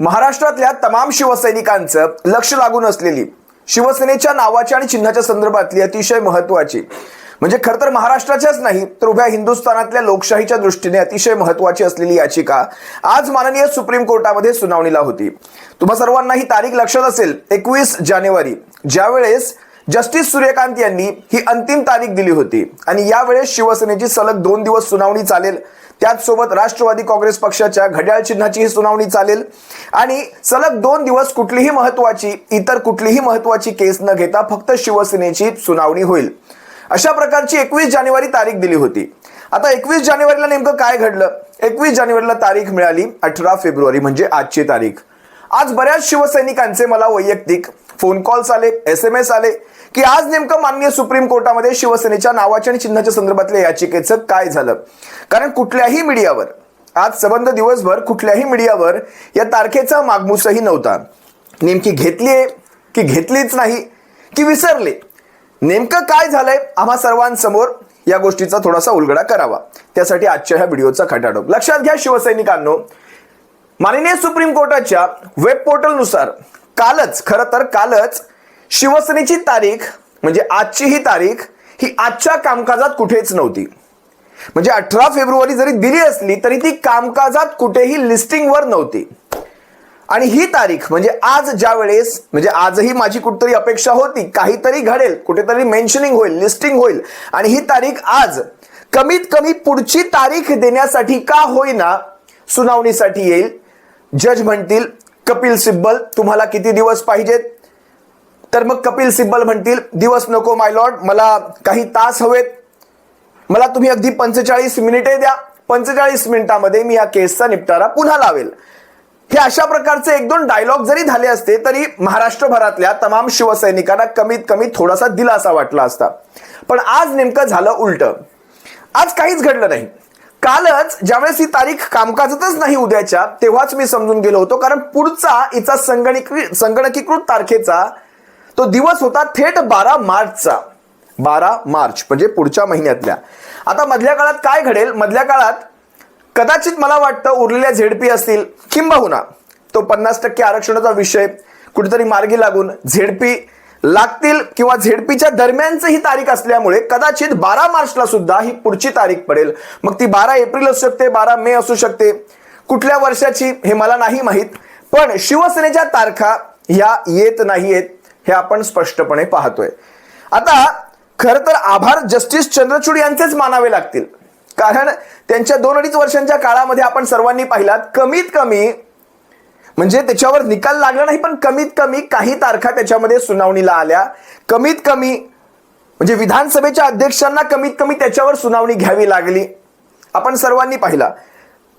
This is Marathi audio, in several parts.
महाराष्ट्रातल्या तमाम शिवसैनिकांचं लक्ष लागून असलेली शिवसेनेच्या नावाच्या आणि चिन्हाच्या संदर्भातली अतिशय महत्वाची म्हणजे खरं तर महाराष्ट्राच्याच नाही तर उभ्या हिंदुस्थानातल्या लोकशाहीच्या दृष्टीने अतिशय महत्वाची असलेली याचिका आज माननीय सुप्रीम कोर्टामध्ये सुनावणीला होती. तुम्हा सर्वांना ही तारीख लक्षात असेल एकवीस जानेवारी. ज्यावेळेस जस्टिस सूर्यकांत यांनी ही अंतिम तारीख दिली होती. आणि यावेळेस शिवसेनेची सलग दोन दिवस सुनावणी चालेल. त्याचसोबत राष्ट्रवादी काँग्रेस पक्षाच्या घड्याळ चिन्हाची ही सुनावणी चालेल. आणि सलग दोन दिवस कुठलीही महत्वाची इतर कुठलीही महत्वाची केस न घेता फक्त शिवसेनेची सुनावणी होईल. अशा प्रकारची एकवीस जानेवारी तारीख दिली होती. आता एकवीस जानेवारीला नेमकं काय घडलं? एकवीस जानेवारीला तारीख मिळाली अठरा फेब्रुवारी म्हणजे आजची तारीख. आज बऱ्याच शिवसैनिकांचे मला वैयक्तिक फोन कॉल्स आले एस एम एस आले की आज नेमकं माननीय सुप्रीम कोर्टामध्ये शिवसेनेच्या नावाच्या आणि चिन्हाच्या संदर्भातल्या याचिकेचं काय झालं? कारण कुठल्याही मीडियावर आज सबंध दिवसभर कुठल्याही मीडियावर या तारखेचा मागमूसही नव्हता. नेमकी घेतलीये की घेतलीच नाही की विसरले? नेमकं काय झालंय? आम्हा सर्वांसमोर या गोष्टीचा थोडासा उलगडा करावा. त्यासाठी आजच्या ह्या व्हिडिओचा खटाटोप लक्षात घ्या शिवसैनिकांनो माननीय सुप्रीम कोर्टाच्या वेब पोर्टलनुसार कालच खरं तर कालच शिवसेनेची तारीख म्हणजे आजची ही तारीख ही आजच्या कामकाजात कुठेच नव्हती. म्हणजे अठरा फेब्रुवारी जरी दिली असली तरी ती कामकाजात कुठेही लिस्टिंगवर नव्हती. आणि ही तारीख म्हणजे आज ज्या वेळेस म्हणजे आजही माझी कुठतरी अपेक्षा होती काहीतरी घडेल कुठेतरी मेन्शनिंग होईल लिस्टिंग होईल आणि ही तारीख आज कमीत कमी पुढची तारीख देण्यासाठी का होईना सुनावणीसाठी येईल जज म्हणतील कपिल सिब्बल तुम्हाला किती दिवस पाहिजेत? तर मग कपिल सिब्बल म्हणतील दिवस नको माय लॉर्ड मला काही तास हवेत. मला तुम्ही अगदी पंचेचाळीस मिनिटे द्या. पंचेचाळीस मिनिटामध्ये मी या केसचा निपटारा पुन्हा लावेल. हे अशा प्रकारचे एक दोन डायलॉग जरी झाले असते तरी महाराष्ट्रभरातल्या तमाम शिवसैनिकांना कमीत कमी थोडासा दिलासा वाटला असता. पण आज नेमकं झालं उलट. आज काहीच घडलं नाही. कालच ज्यावेळेस ही तारीख कामकाजातच नाही उद्याच्या तेव्हाच मी समजून गेलो होतो. कारण पुढचा हिचा संगणकी संगणकीकृत तारखेचा तो दिवस होता थेट बारा मार्चचा. बारा मार्च म्हणजे पुढच्या महिन्यातल्या. आता मधल्या काळात काय घडेल? मधल्या काळात कदाचित मला वाटतं उरलेल्या झेडपी असतील किंबहुना. तो पन्नास टक्के आरक्षणाचा विषय कुठेतरी मार्गी लागून झेडपी लागतील किंवा झेडपीच्या दरम्यानच ही तारीख असल्यामुळे कदाचित बारा मार्चला सुद्धा ही पुढची तारीख पडेल. मग ती बारा एप्रिल असू शकते बारा मे असू शकते. कुठल्या वर्षाची हे मला नाही माहीत. पण शिवसेनेच्या तारखा ह्या येत नाहीयेत हे आपण स्पष्टपणे पाहतोय. आता खर तर आभार जस्टिस चंद्रचूड यांचेच मानावे लागतील. कारण त्यांच्या दोन अडीच वर्षांच्या काळामध्ये आपण सर्वांनी पाहिलात कमीत कमी म्हणजे त्याच्यावर निकाल लागला नाही पण कमीत कमी काही तारखा त्याच्यामध्ये सुनावणीला आल्या. कमीत कमी म्हणजे विधानसभेच्या अध्यक्षांना कमीत कमी त्याच्यावर सुनावणी घ्यावी लागली. आपण सर्वांनी पाहिला.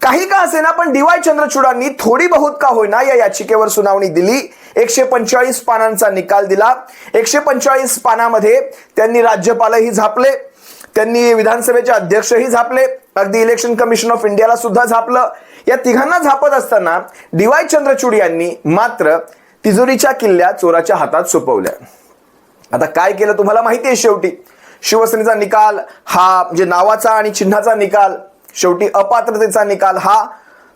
काही का असेना पण डी वाय चंद्रचूडांनी थोडी बहुत का होईना या याचिकेवर सुनावणी दिली. एकशे पंचेचाळीस पानांचा निकाल दिला. एकशे पंचेचाळीस पानामध्ये त्यांनी राज्यपालही झापले. त्यांनी विधानसभेचे अध्यक्षही झापले. अगदी इलेक्शन कमिशन ऑफ इंडियाला सुद्धा झापलं. या तिघांना झापत असताना डीवाय चंद्रचूड यांनी मात्र तिजोरीच्या किल्ल्या चोराच्या हातात सोपवल्या. आता काय केलं तुम्हाला माहिती आहे शेवटी? शिवसेनेचा निकाल हा म्हणजे नावाचा आणि चिन्हाचा निकाल शेवटी अपात्रतेचा निकाल हा.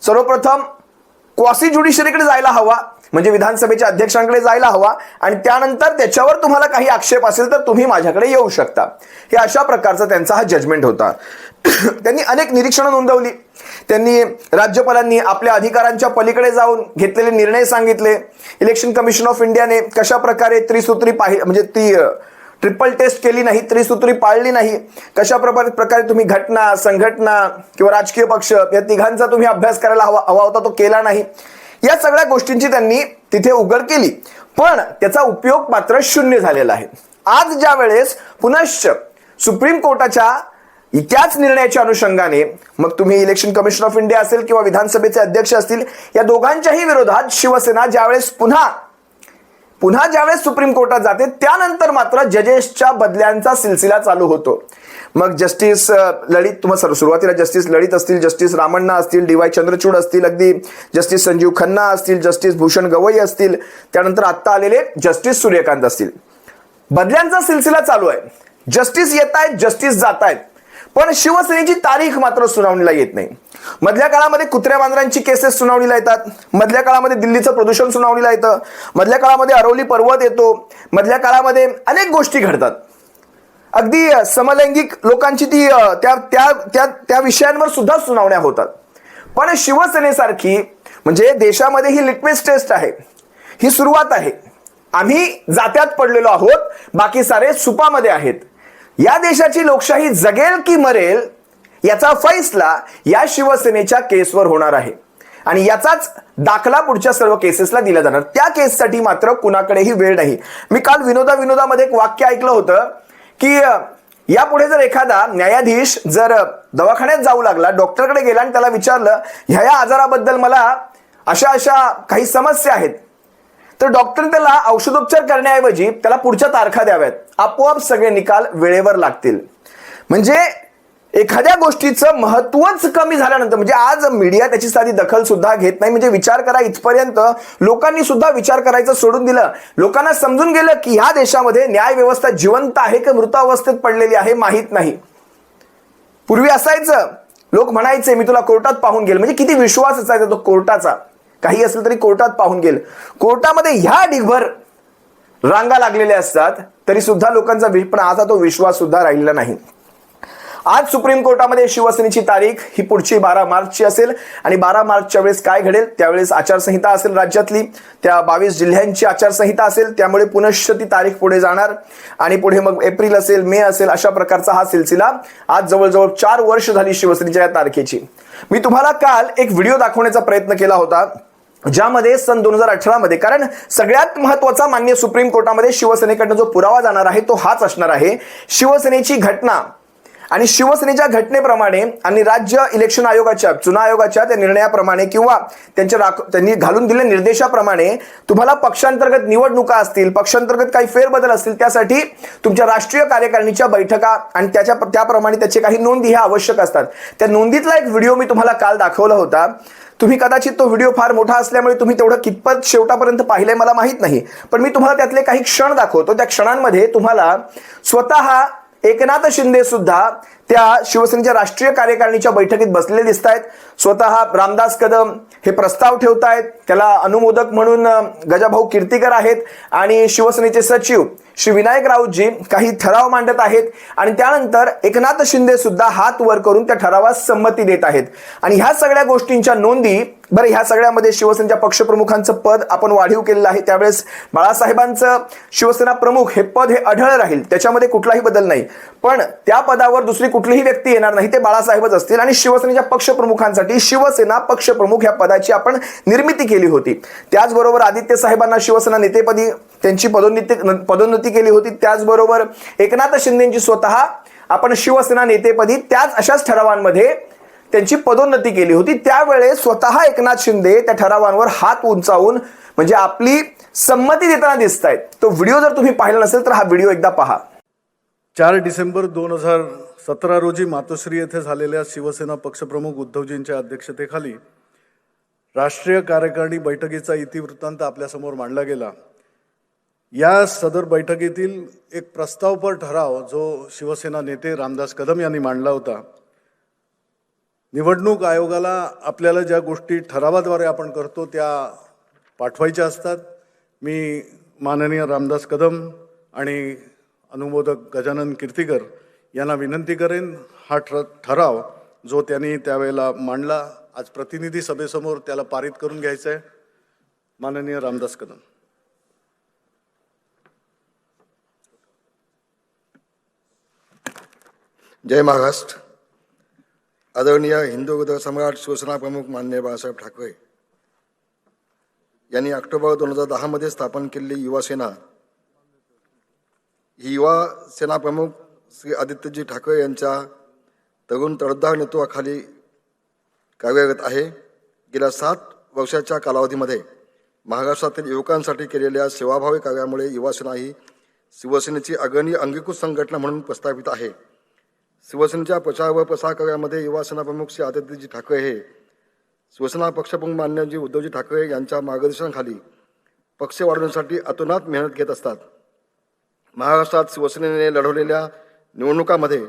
सर्वप्रथम क्वासी ज्युडिशरीकडे जायला हवा म्हणजे विधानसभेच्या अध्यक्षांकडे जायला हवा आणि त्यानंतर त्याच्यावर तुम्हाला काही आक्षेप असेल तर तुम्ही माझ्याकडे येऊ शकता. हे अशा प्रकारचा त्यांचा हा जजमेंट होता. त्यांनी अनेक निरीक्षणं नोंदवली. त्यांनी राज्यपालांनी आपल्या अधिकारांच्या पलीकडे जाऊन घेतलेले निर्णय सांगितले. इलेक्शन कमिशन ऑफ इंडियाने कशा प्रकारे त्रिसूत्री पाहि म्हणजे ती ट्रिपल टेस्ट केली नाही त्रिसूत्री पाळली नाही कशा प्रकारे प्रकारे तुम्ही घटना संघटना किंवा राजकीय पक्ष या तिघांचा तुम्ही अभ्यास करायला हवा हवा होता तो केला नाही. या सगळ्या गोष्टींची त्यांनी तिथे उघड केली. पण त्याचा उपयोग मात्र शून्य झालेला आहे. आज ज्या वेळेस पुनश्च सुप्रीम कोर्टाच्या त्याच निर्णयाच्या अनुषंगाने मग तुम्ही इलेक्शन कमिशन ऑफ इंडिया असेल किंवा विधानसभेचे अध्यक्ष असतील या दोघांच्याही विरोधात शिवसेना ज्यावेळेस पुन्हा पुन्हा ज्यावेळेस सुप्रीम कोर्टात जाते त्यानंतर मात्र जजेसच्या बदल्यांचा सिलसिला चालू होतो. मग जस्टिस अ, ललित तुम्हाला सुरुवातीला जस्टिस ललित असतील जस्टिस रामण्णा असतील डी वाय चंद्रचूड असतील अगदी जस्टिस संजीव खन्ना असतील जस्टिस भूषण गवई असतील त्यानंतर आत्ता आलेले जस्टिस सूर्यकांत असतील. बदल्यांचा सिलसिला चालू आहे. जस्टिस येत आहेत जस्टिस जात आहेत पण शिवसेनेची तारीख मात्र सुनावणीला येत नाही. मधल्या काळामध्ये कुत्र्या मांजरांची केसेस सुनावणीला येतात. मधल्या काळामध्ये दिल्लीचं प्रदूषण सुनावणीला येतं. मधल्या काळामध्ये अरवली पर्वत येतो. मधल्या काळामध्ये अनेक गोष्टी घडतात. अगदी समलैंगिक लोकांची ती त्या त्या त्या त्या विषयांवर सुद्धा सुनावण्या होतात. पण शिवसेनेसारखी म्हणजे देशामध्ये ही लिटमेस टेस्ट आहे. ही सुरुवात आहे. आम्ही जात्यात पडलेलो आहोत. बाकी सारे सुपामध्ये आहेत. या देशाची लोकशाही जगेल की मरेल याचा फैसला या शिवसेनेच्या केसवर होणार आहे. आणि याचाच दाखला पुढच्या सर्व केसेसला दिला जाणार. त्या केससाठी मात्र कुणाकडेही वेळ नाही. मी काल विनोदा विनोदामध्ये एक वाक्य ऐकलं होतं की यापुढे जर एखादा न्यायाधीश जर दवाखान्यात जाऊ लागला डॉक्टरकडे गेला आणि त्याला विचारलं ह्या या आजाराबद्दल मला अशा अशा काही समस्या आहेत. तर डॉक्टर त्याला औषधोपचार करण्याऐवजी त्याला पुढच्या तारखा द्याव्यात. आपोआप सगळे निकाल वेळेवर लागतील. म्हणजे एखाद्या गोष्टीचं महत्वच कमी झाल्यानंतर म्हणजे आज मीडिया त्याची साधी दखल सुद्धा घेत नाही. म्हणजे विचार करा इथपर्यंत. लोकांनी सुद्धा विचार करायचं सोडून दिलं. लोकांना समजून गेलं की ह्या देशामध्ये न्याय व्यवस्था जिवंत आहे की मृतावस्थेत पडलेली आहे माहीत नाही. पूर्वी असायचं. लोक म्हणायचे मी तुला कोर्टात पाहून गेल म्हणजे किती विश्वास असायचा तो कोर्टाचा. काही असेल तरी कोर्टात पाहून गेल कोर्टामध्ये ह्या डिगभर रांगा लागलेल्या असतात तरी सुद्धा लोकांचा पण आता तो विश्वास सुद्धा राहिलेला नाही. आज सुप्रीम कोर्टामध्ये शिवसेनेची तारीख ही पुढची बारा मार्चची असेल. आणि बारा मार्चच्या वेळेस काय घडेल? त्यावेळेस आचारसंहिता असेल राज्यातली. त्या बावीस जिल्ह्यांची आचारसंहिता असेल. त्यामुळे पुनश्च ती तारीख पुढे जाणार. आणि पुढे मग एप्रिल असेल मे असेल अशा प्रकारचा हा सिलसिला आज जवळजवळ चार वर्ष झाली शिवसेनेच्या या तारखेची. मी तुम्हाला काल एक व्हिडिओ दाखवण्याचा प्रयत्न केला होता. ज्यामध्ये सन दोन हजार अठरामध्ये कारण सगळ्यात महत्त्वाचा मान्य सुप्रीम कोर्टामध्ये शिवसेनेकडनं जो पुरावा जाणार आहे तो हाच असणार आहे. शिवसेनेची घटना आणि शिवसेनेच्या घटनेप्रमाणे आणि राज्य इलेक्शन आयोगाच्या चुना आयोगाच्या त्या निर्णयाप्रमाणे किंवा त्यांच्या राख- त्यांनी घालून दिलेल्या निर्देशाप्रमाणे तुम्हाला पक्षांतर्गत निवडणुका असतील पक्षांतर्गत काही फेरबदल असतील त्यासाठी तुमच्या राष्ट्रीय कार्यकारिणीच्या बैठका आणि त्याच्या त्याप्रमाणे त्याचे काही नोंदी ह्या आवश्यक असतात. त्या नोंदीतला एक व्हिडिओ मी तुम्हाला काल दाखवला होता. तुम्ही कदाचित तो व्हिडिओ फार मोठा असल्यामुळे तुम्ही तेवढं कितपत शेवटापर्यंत पाहिलंय मला माहीत नाही. पण मी तुम्हाला त्यातले काही क्षण दाखवतो. त्या क्षणांमध्ये तुम्हाला स्वतः एकनाथ शिंदे सुद्धा त्या शिवसेनेच्या राष्ट्रीय कार्यकारिणीच्या बैठकीत बसलेले दिसत आहेत स्वतः रामदास कदम हे प्रस्ताव ठेवत आहेत त्याला अनुमोदक म्हणून गजाभाऊ कीर्तीकर आहेत आणि शिवसेनेचे सचिव श्री विनायक राऊतजी काही ठराव मांडत आहेत आणि त्यानंतर एकनाथ शिंदे सुद्धा हात वर करून त्या ठरावास संमती देत आहेत. आणि ह्या सगळ्या गोष्टींच्या नोंदी बरं ह्या सगळ्यामध्ये शिवसेनेच्या पक्षप्रमुखांचं पद आपण वाढीव केलेलं आहे. त्यावेळेस बाळासाहेबांचं शिवसेना प्रमुख हे पद हे अढळ राहील. त्याच्यामध्ये कुठलाही बदल नाही. पण त्या पदावर दुसरी कुठलीही व्यक्ती येणार नाही ते बाळासाहेबच असतील. आणि शिवसेनेच्या पक्षप्रमुखांसाठी शिवसेना पक्षप्रमुख या पदाची आपण निर्मिती केली होती. त्याचबरोबर आदित्य साहेबांना शिवसेना नेतेपदी त्यांची पदोन्नती पदोन्नती केली होती. त्याचबरोबर एकनाथ शिंदेची स्वतः आपण शिवसेना नेतेपदी त्याच अशाच ठरावांमध्ये त्यांची पदोन्नती केली होती. त्यावेळेस स्वतः एकनाथ शिंदे त्या ठरावांवर हात उंचावून म्हणजे आपली संमती देताना दिसत आहेत तो व्हिडिओ जर तुम्ही पाहिला नसेल तर हा व्हिडिओ एकदा पहा. चार डिसेंबर दोन हजार सतरा रोजी मातोश्री येथे झालेल्या शिवसेना पक्षप्रमुख उद्धवजींच्या अध्यक्षतेखाली राष्ट्रीय कार्यकारिणी बैठकीचा इतिवृत्तांत आपल्यासमोर मांडला गेला. या सदर बैठकीतील एक प्रस्तावपर ठराव जो शिवसेना नेते रामदास कदम यांनी मांडला होता. निवडणूक आयोगाला आपल्याला ज्या गोष्टी ठरावाद्वारे आपण करतो त्या पाठवायच्या असतात. मी माननीय रामदास कदम आणि अनुमोदक गजानन कीर्तीकर यांना विनंती करेन हा ठर ठराव जो त्यांनी त्यावेळेला मांडला आज प्रतिनिधी सभेसमोर त्याला पारित करून घ्यायचं आहे. माननीय रामदास कदम. जय महाराष्ट्र. आदरणीय हिंदू उदय सम्राट शिवसेना प्रमुख मान्य बाळासाहेब ठाकरे यांनी ऑक्टोबर दोन हजार दहामध्ये स्थापन केलेली युवासेना युवा सेनाप्रमुख श्री आदित्यजी ठाकरे यांच्या तरुण तडदार नेतृत्वाखाली कार्यरत आहे. गेल्या सात वर्षाच्या कालावधीमध्ये महाराष्ट्रातील युवकांसाठी केलेल्या सेवाभावी कार्यामुळे युवासेना ही शिवसेनेची अग्रणी अंगीकृत संघटना म्हणून प्रस्थापित आहे. शिवसेनेच्या प्रचार व प्रसार कार्यामध्ये युवासेना प्रमुख श्री आदित्यजी ठाकरे हे शिवसेना पक्षप्रमुख मान्यजी उद्धवजी ठाकरे यांच्या मार्गदर्शनाखाली पक्ष वाढवण्यासाठी अतोनात मेहनत घेत असतात. महाराष्ट्रात शिवसेनेने लढवलेल्या निवडणुकामध्ये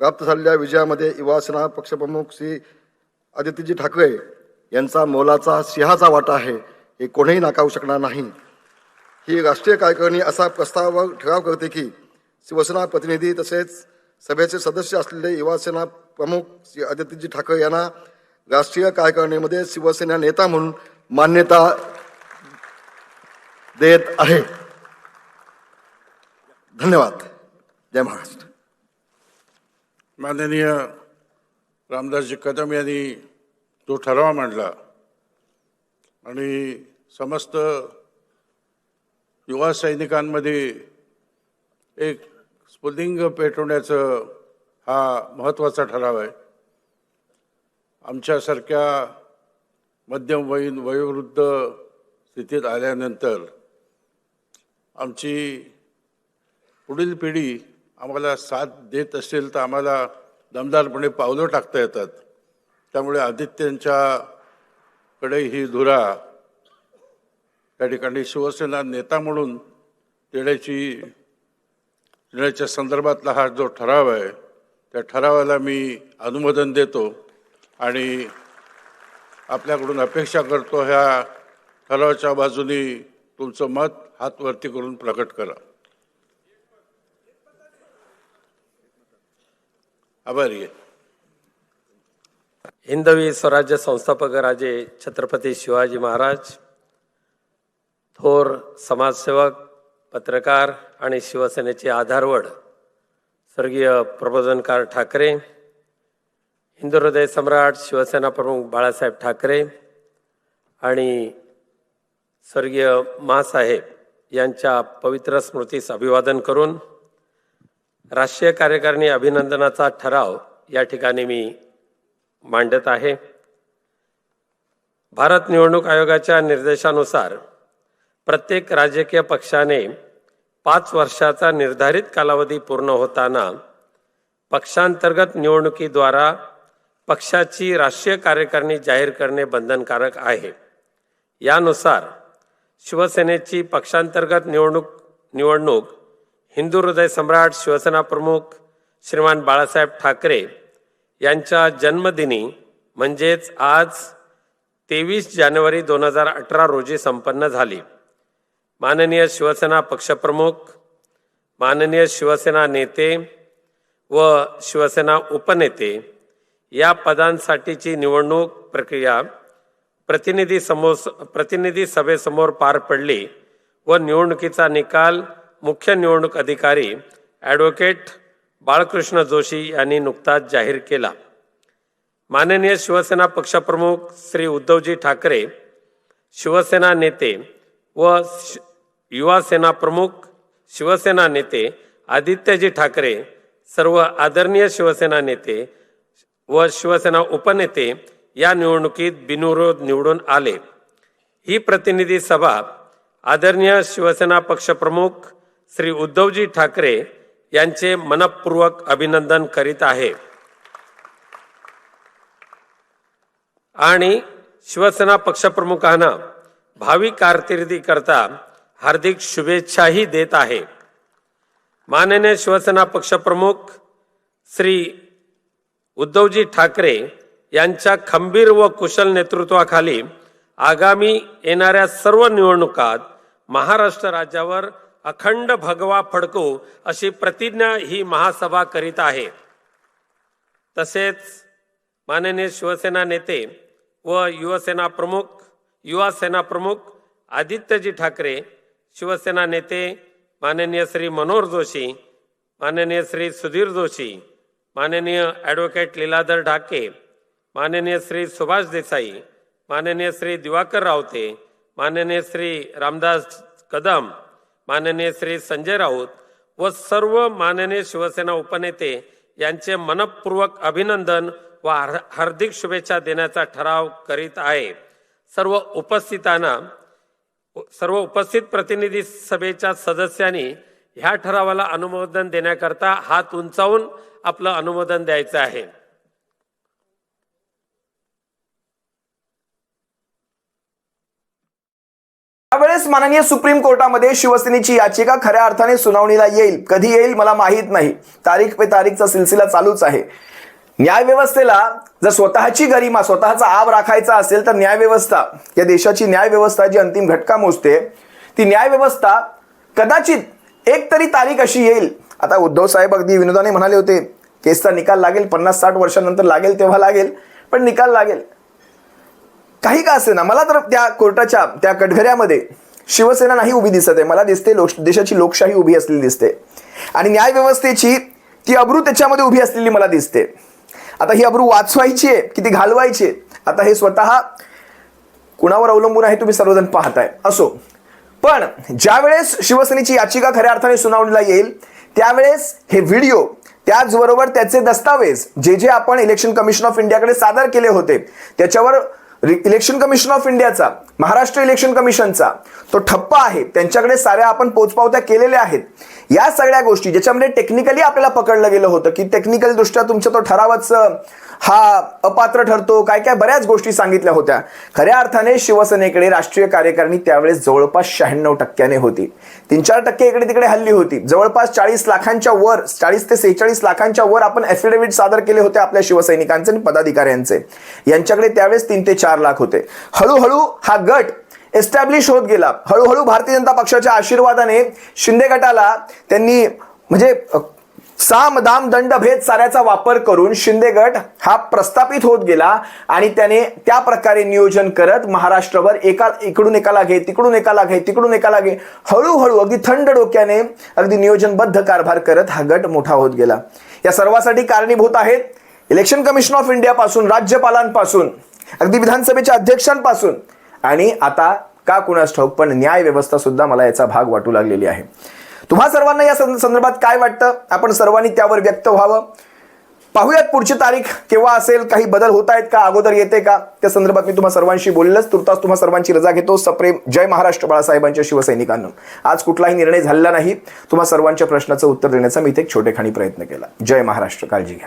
प्राप्त झालेल्या विजयामध्ये युवासेना पक्षप्रमुख श्री आदित्यजी ठाकरे यांचा मोलाचा सिंहाचा वाटा आहे हे कोणीही नाकारू शकणार नाही. ही राष्ट्रीय कार्यकारिणी असा प्रस्तावावर ठराव करते की शिवसेना प्रतिनिधी तसेच सभेचे सदस्य असलेले युवासेना प्रमुख श्री आदित्यजी ठाकरे यांना राष्ट्रीय कार्यकारिणीमध्ये शिवसेना नेता म्हणून मान्यता देत आहे. धन्यवाद. जय महाराष्ट्र. माननीय रामदासजी कदम यांनी तो ठराव मांडला आणि समस्त युवा सैनिकांमध्ये एक स्फुलिंग पेटवण्याचं हा महत्त्वाचा ठराव आहे. आमच्यासारख्या मध्यमवयीन वयोवृद्ध स्थितीत आल्यानंतर आमची पुढील पिढी आम्हाला साथ देत असेल तर आम्हाला दमदारपणे पावलं टाकता येतात. त्यामुळे आदित्यांच्याकडे ही धुरा त्या ठिकाणी शिवसेना नेता म्हणून देण्याची देण्याच्या संदर्भातला हा जो ठराव आहे त्या ठरावाला मी अनुमोदन देतो आणि आपल्याकडून अपेक्षा करतो ह्या ठरावाच्या बाजूनी तुमचं मत हातवरती करून प्रकट करा. आभारी आहे हिंदवी स्वराज्य संस्थापक राजे छत्रपती शिवाजी महाराज थोर समाजसेवक पत्रकार आणि शिवसेनेचे आधारवड स्वर्गीय प्रबोधनकार ठाकरे हिंदू हृदय सम्राट शिवसेना प्रमुख बाळासाहेब ठाकरे आणि स्वर्गीय मासाहेब यांच्या पवित्र स्मृतीस अभिवादन करून राष्ट्रीय कार्यकारिणी अभिनंदनाचा ठराव या ठिकाणी मी मांडत आहे. भारत निवडणूक आयोगाच्या निर्देशानुसार प्रत्येक राजकीय पक्षाने पाच वर्षाचा निर्धारित कालावधी पूर्ण होताना पक्षांतर्गत निवडणुकीद्वारा पक्षाची राष्ट्रीय कार्यकारिणी जाहीर करणे बंधनकारक आहे. यानुसार शिवसेनेची पक्षांतर्गत निवडणूक निवडणूक हिंदू हृदय सम्राट शिवसेना प्रमुख श्रीमान बाळासाहेब ठाकरे यांच्या जन्मदिनी म्हणजेच आज तेवीस जानेवारी दोन हजार अठरा रोजी संपन्न झाली. माननीय शिवसेना पक्षप्रमुख माननीय शिवसेना नेते व शिवसेना उपनेते या पदांसाठीची निवडणूक प्रक्रिया प्रतिनिधी समोर प्रतिनिधी सभेसमोर पार पडली व निवडणुकीचा निकाल मुख्य निवडणूक अधिकारी ॲडव्होकेट बाळकृष्ण जोशी यांनी नुकताच जाहीर केला. माननीय शिवसेना पक्षप्रमुख श्री उद्धवजी ठाकरे शिवसेना नेते व शि- प्रमुख शिवसेना नेते आदित्यजी ठाकरे सर्व आदरणीय शिवसेना नेते व शिवसेना उपनेते या निवडणुकीत बिनविरोध निवडून आले. ही प्रतिनिधी सभा आदरणीय शिवसेना पक्षप्रमुख श्री उद्धवजी ठाकरे यांचे मनपूर्वक अभिनंदन करीत आहे. आणि शिवसेना पक्षप्रमुखांना भावी कारकिर्दीकरता हार्दिक शुभेच्छाही देत आहे. माननीय शिवसेना पक्षप्रमुख श्री उद्धवजी ठाकरे यांच्या खंबीर व कुशल नेतृत्वाखाली आगामी येणाऱ्या सर्व निवडणुकात महाराष्ट्र राज्यावर अखंड भगवा फडकू अशी प्रतिज्ञा ही महासभा करीत आहे. तसेच माननीय शिवसेना नेते व युवसेना प्रमुख युवा सेना प्रमुख आदित्यजी ठाकरे शिवसेना नेते माननीय श्री मनोहर जोशी माननीय श्री सुधीर जोशी माननीय ॲडव्होकेट लीलाधर ढाके माननीय श्री सुभाष देसाई माननीय श्री दिवाकर रावते माननीय श्री रामदास कदम माननीय श्री संजय राऊत व सर्व माननीय शिवसेना उपनेते यांचे मनपूर्वक अभिनंदन व हार्दिक शुभेच्छा देण्याचा ठराव करीत आहे. सर्व उपस्थितांना सर्व उपस्थित प्रतिनिधी सभेच्या सदस्यांनी ह्या ठरावाला अनुमोदन देण्याकरता हात उंचावून आपलं अनुमोदन द्यायचं आहे त्यावेळेस वेळेस माननीय सुप्रीम कोर्टामध्ये शिवसेनेची याचिका खऱ्या अर्थाने सुनावणीला येईल. कधी येईल मला माहीत नाही. तारीख पे तारीखचा सिलसिला चालूच आहे. न्यायव्यवस्थेला जर स्वतःची गरिमा स्वतःचा आब राखायचा असेल तर न्यायव्यवस्था या देशाची न्यायव्यवस्था जी अंतिम घटका मोजते ती न्यायव्यवस्था कदाचित एक तरी तारीख अशी येईल. आता उद्धव साहेब अगदी विनोदाने म्हणाले होते केसचा निकाल लागेल पन्नास साठ वर्षानंतर लागेल तेव्हा लागेल पण निकाल लागेल. काही का असे ना मला तर त्या कोर्टाच्या त्या कटघऱ्यामध्ये शिवसेना नाही उभी दिसत आहे. मला दिसते लोक देशाची लोकशाही उभी असलेली दिसते. आणि न्यायव्यवस्थेची ती अब्रू त्याच्यामध्ये उभी असलेली मला दिसते. आता ही अब्रू वाचवायची आहे की ती घालवायची आहे. आता हे स्वतः कुणावर अवलंबून आहे तुम्ही सर्वजण पाहताय. असो. पण ज्यावेळेस शिवसेनेची याचिका खऱ्या अर्थाने सुनावणीला येईल त्यावेळेस हे व्हिडिओ त्याचबरोबर त्याचे दस्तावेज जे जे आपण इलेक्शन कमिशन ऑफ इंडियाकडे सादर केले होते त्याच्यावर रि- इलेक्शन कमिशन ऑफ इंडियाचा महाराष्ट्र इलेक्शन कमिशनचा. तो ठप्प आहे. त्यांच्याकडे साऱ्या आपण पोचपावत्या केलेल्या आहेत. या सगळ्या गोष्टी ज्याच्यामध्ये टेक्निकली आपल्याला पकडलं गेलं होतं की टेक्निकल दृष्ट्या तुमचा तो ठरावच हा अपात्र ठरतो काय काय बऱ्याच गोष्टी सांगितल्या होत्या. खऱ्या अर्थाने शिवसेनेकडे राष्ट्रीय कार्यकारिणी त्यावेळेस जवळपास शहाण्णव टक्क्याने होती. तीन चार टक्के इकडे तिकडे हल्ली होती. जवळपास चाळीस लाखांच्या वर चाळीस ते सेहेचाळीस लाखांच्या वर आपण एफिडेव्हिट सादर केले होते आपल्या शिवसैनिकांचे आणि पदाधिकाऱ्यांचे. यांच्याकडे त्यावेळेस तीन ते चार लाख होते. हळूहळू हा गट एस्टॅब्लिश होत गेला. हळूहळू भारतीय जनता पक्षाच्या आशीर्वादाने शिंदे गटाला त्यांनी म्हणजे साम दाम दंड भेद साऱ्याचा वापर करून शिंदे गट हा प्रस्थापित होत गेला आणि त्याने त्या प्रकारे नियोजन करत महाराष्ट्रभर एका इकडून एकाला घे तिकडून एकाला घे तिकडून एकाला घे हळूहळू अगदी थंड डोक्याने अगदी नियोजनबद्ध कारभार करत हा गट मोठा होत गेला. या सर्वासाठी कारणीभूत आहेत इलेक्शन कमिशन ऑफ इंडिया पासून राज्यपालांपासून अगदी विधानसभेच्या अध्यक्षांपासून आणि आता का कुणास ठाऊक पण न्याय व्यवस्था सुद्धा मला याचा भाग वाटू लागलेली आहे. तुम्हा सर्वांना या संदर्भात काय वाटतं? आपण सर्वांनी त्यावर व्यक्त व्हावं. पाहूयात पुढची तारीख केव्हा असेल काही बदल होत आहेत का? अगोदर येते का? त्या संदर्भात मी तुम्हा सर्वांशी बोललंच. तुर्तास तुम्हा सर्वांची रजा घेतो. सप्रेम जय महाराष्ट्र बाळासाहेबांच्या शिवसैनिकांना. आज कुठलाही निर्णय झालेला नाही. तुम्हा सर्वांच्या प्रश्नाचं उत्तर देण्याचा मी इथे एक छोटेखानी प्रयत्न केला. जय महाराष्ट्र. काळजी घ्या.